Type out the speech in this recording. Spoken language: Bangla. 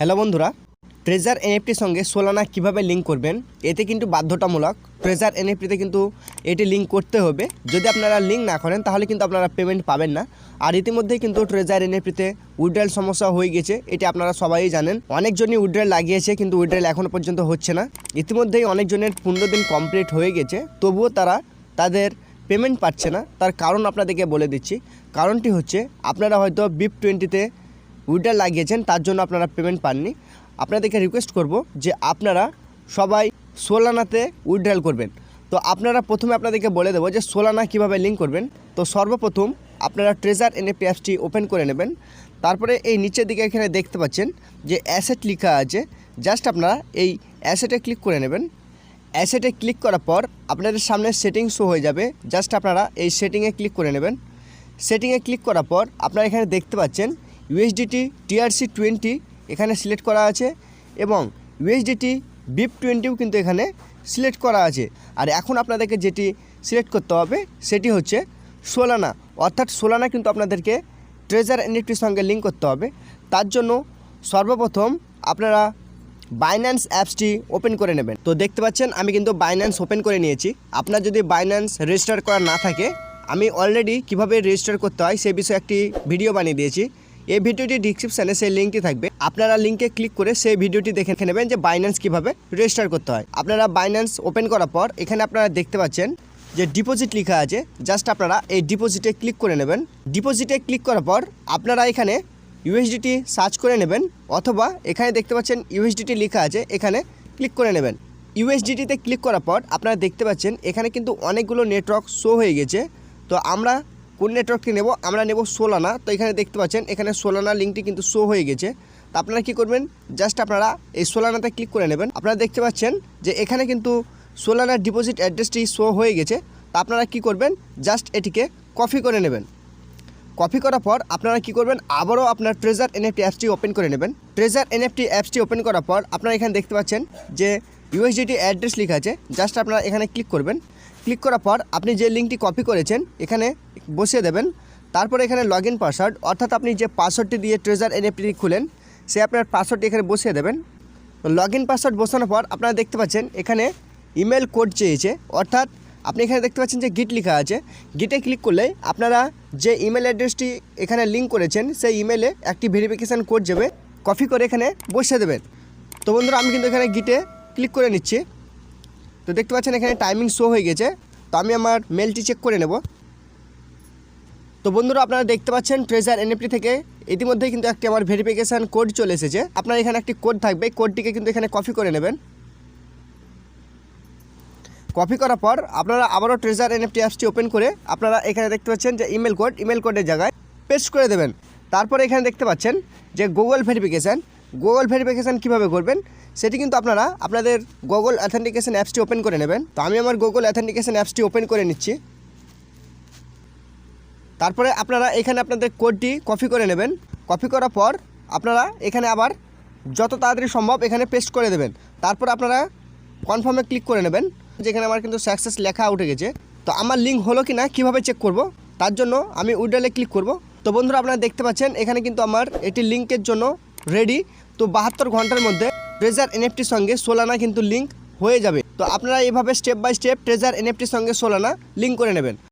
হ্যালো বন্ধুরা ট্রেজার এনএফটির সঙ্গে সোলানা কীভাবে লিঙ্ক করবেন, এতে কিন্তু বাধ্যতামূলক। ট্রেজার এনএফটিতে কিন্তু এটি লিঙ্ক করতে হবে। যদি আপনারা লিঙ্ক না করেন, তাহলে কিন্তু আপনারা পেমেন্ট পাবেন না। আর ইতিমধ্যেই কিন্তু ট্রেজার এনএফটিতে উইড্রয়াল সমস্যা হয়ে গেছে, এটি আপনারা সবাই জানেন। অনেকজনই উইড্রয়াল লাগিয়েছে, কিন্তু উইড্রয়াল এখনও পর্যন্ত হচ্ছে না। ইতিমধ্যেই অনেকজনের পনেরো দিন কমপ্লিট হয়ে গেছে, তবুও তারা তাদের পেমেন্ট পাচ্ছে না। তার কারণ আপনাদেরকে বলে দিচ্ছি। কারণটি হচ্ছে, আপনারা হয়তো বিপ টোয়েন্টিতে উইড্রাল লাগিয়েছেন, তার জন্য আপনারা পেমেন্ট পাননি। আপনাদেরকে রিকোয়েস্ট করব যে আপনারা সবাই সোলানাতে উইড্রাল করবেন। তো আপনারা প্রথমে আপনাদেরকে বলে দেবো যে সোলানা কীভাবে লিঙ্ক করবেন। তো সর্বপ্রথম আপনারা ট্রেজার এনএফটি অ্যাপসটি ওপেন করে নেবেন। তারপরে এই নিচের দিকে এখানে দেখতে পাচ্ছেন যে অ্যাসেট লেখা আছে। জাস্ট আপনারা এই অ্যাসেটে ক্লিক করে নেবেন। অ্যাসেটে ক্লিক করার পর আপনাদের সামনে সেটিং শো হয়ে যাবে। জাস্ট আপনারা এই সেটিংয়ে ক্লিক করে নেবেন। সেটিংয়ে ক্লিক করার পর আপনারা এখানে দেখতে পাচ্ছেন ইউএসডিটি টিআরসি টোয়েন্টি এখানে সিলেক্ট করা আছে এবং ইউএসডিটি বিপ টোয়েন্টিও কিন্তু এখানে সিলেক্ট করা আছে। আর এখন আপনাদেরকে যেটি সিলেক্ট করতে হবে সেটি হচ্ছে সোলানা অর্থাৎ সোলানা কিন্তু আপনাদেরকে ট্রেজার এনএফটির সঙ্গে লিঙ্ক করতে হবে। তার জন্য সর্বপ্রথম আপনারা বাইন্যান্স অ্যাপসটি ওপেন করে নেবেন। তো দেখতে পাচ্ছেন, আমি কিন্তু বাইন্যান্স ওপেন করে নিয়েছি। আপনার যদি বাইন্যান্স রেজিস্টার করা না থাকে, আমি অলরেডি কীভাবে রেজিস্টার করতে হয় সে বিষয়ে একটি ভিডিও বানিয়ে দিয়েছি। এই ভিডিওটি ডিসক্রিপশানে সেই লিঙ্কটি থাকবে। আপনারা লিঙ্কে ক্লিক করে সেই ভিডিওটি দেখে নেবেন যে বাইন্যান্স কীভাবে রেজিস্টার করতে হয়। আপনারা বাইন্যান্স ওপেন করার পর এখানে আপনারা দেখতে পাচ্ছেন যে ডিপোজিট লেখা আছে। জাস্ট আপনারা এই ডিপোজিটে ক্লিক করে নেবেন। ডিপোজিটে ক্লিক করার পর আপনারা এখানে ইউএসডিটি সার্চ করে নেবেন অথবা এখানে দেখতে পাচ্ছেন ইউএসডিটি লেখা আছে, এখানে ক্লিক করে নেবেন। ইউএসডিটিতে ক্লিক করার পর আপনারা দেখতে পাচ্ছেন এখানে কিন্তু অনেকগুলো নেটওয়ার্ক শো হয়ে গেছে। তো আমরা কোন নেটওয়ার্কটি নেব? আমরা নেব সোলানা তো এখানে দেখতে পাচ্ছেন, এখানে সোলানা লিঙ্কটি কিন্তু শো হয়ে গেছে। তো আপনারা কী করবেন? জাস্ট আপনারা এই সোলানাতে ক্লিক করে নেবেন। আপনারা দেখতে পাচ্ছেন যে এখানে কিন্তু সোলানার ডিপোজিট অ্যাড্রেসটি শো হয়ে গেছে। তো আপনারা কি করবেন? জাস্ট এটিকে কপি করে নেবেন। কপি করার পর আপনারা কি করবেন? আবারও আপনার ট্রেজার এনএফটি অ্যাপসটি ওপেন করে নেবেন। ট্রেজার এনএফটি অ্যাপসটি ওপেন করার পর আপনারা এখানে দেখতে পাচ্ছেন যে ইউএসডিটি অ্যাড্রেস লেখা আছে। জাস্ট আপনারা এখানে ক্লিক করবেন। ক্লিক করার পর আপনি যে লিঙ্কটি কপি করেছেন, এখানে বসিয়ে দেবেন। তারপরে এখানে লগ ইন পাসওয়ার্ড অর্থাৎ আপনি যে পাসওয়ার্ডটি দিয়ে ট্রেজার এনএফটি খুলেন সে আপনার পাসওয়ার্ডটি এখানে বসিয়ে দেবেন। লগ ইন পাসওয়ার্ড বসানোর পর আপনারা দেখতে পাচ্ছেন, এখানে ইমেল কোড চেয়েছে। অর্থাৎ আপনি এখানে দেখতে পাচ্ছেন যে গিট লেখা আছে। গিটে ক্লিক করলে আপনারা যে ইমেল অ্যাড্রেসটি এখানে লিঙ্ক করেছেন, সেই ইমেলে একটি ভেরিফিকেশান কোড যাবে। কপি করে এখানে বসিয়ে দেবেন। তো বন্ধুরা, আমি কিন্তু এখানে গিটে ক্লিক করে নিচ্ছি। তো দেখতে পাচ্ছেন এখানে টাইমিং শো হয়ে গেছে। তো আমি আমার মেলটি চেক করে নেব। তো বন্ধুরা, আপনারা দেখতে পাচ্ছেন ট্রেজার এনএফটি থেকে ইতিমধ্যেই কিন্তু একটি আমার ভেরিফিকেশান কোড চলে এসেছে। আপনার এখানে একটি কোড থাকবে। কোডটিকে কিন্তু এখানে কপি করে নেবেন। কপি করার পর আপনারা আবারও ট্রেজার এনএফটি অ্যাপসটি ওপেন করে আপনারা এখানে দেখতে পাচ্ছেন যে ইমেল কোড ইমেল কোডের জায়গায় পেস্ট করে দেবেন। তারপরে এখানে দেখতে পাচ্ছেন যে গুগল ভেরিফিকেশান গুগল ভেরিফিকেশান কীভাবে করবেন, সেটি কিন্তু আপনারা আপনাদের গুগল অ্যাথেন্টিকেশন অ্যাপসটি ওপেন করে নেবেন। তো আমি আমার গুগল অ্যাথেন্টিকেশন অ্যাপসটি ওপেন করে নিচ্ছি। তারপরে আপনারা এখানে আপনাদের কোডটি কপি করে নেবেন। কপি করার পর আপনারা এখানে আবার যত তাড়াতাড়ি সম্ভব এখানে পেস্ট করে দেবেন। তারপর আপনারা কনফার্মে ক্লিক করে নেবেন। যেখানে আমার কিন্তু সাকসেস লেখা উঠে গেছে। তো আমার লিঙ্ক হলো কি না কীভাবে চেক করব, তার জন্য আমি উইডালে ক্লিক করব। তো বন্ধুরা, আপনারা দেখতে পাচ্ছেন, এখানে কিন্তু আমার এটি লিঙ্কের জন্য রেডি তো বাহাত্তর ঘণ্টার মধ্যে ট্রেজার এনএফটির সঙ্গে সোলানা কিন্তু লিঙ্ক হয়ে যাবে। তো আপনারা এইভাবে স্টেপ বাই স্টেপ ট্রেজার এনএফটির সঙ্গে সোলানা লিঙ্ক করে নেবেন।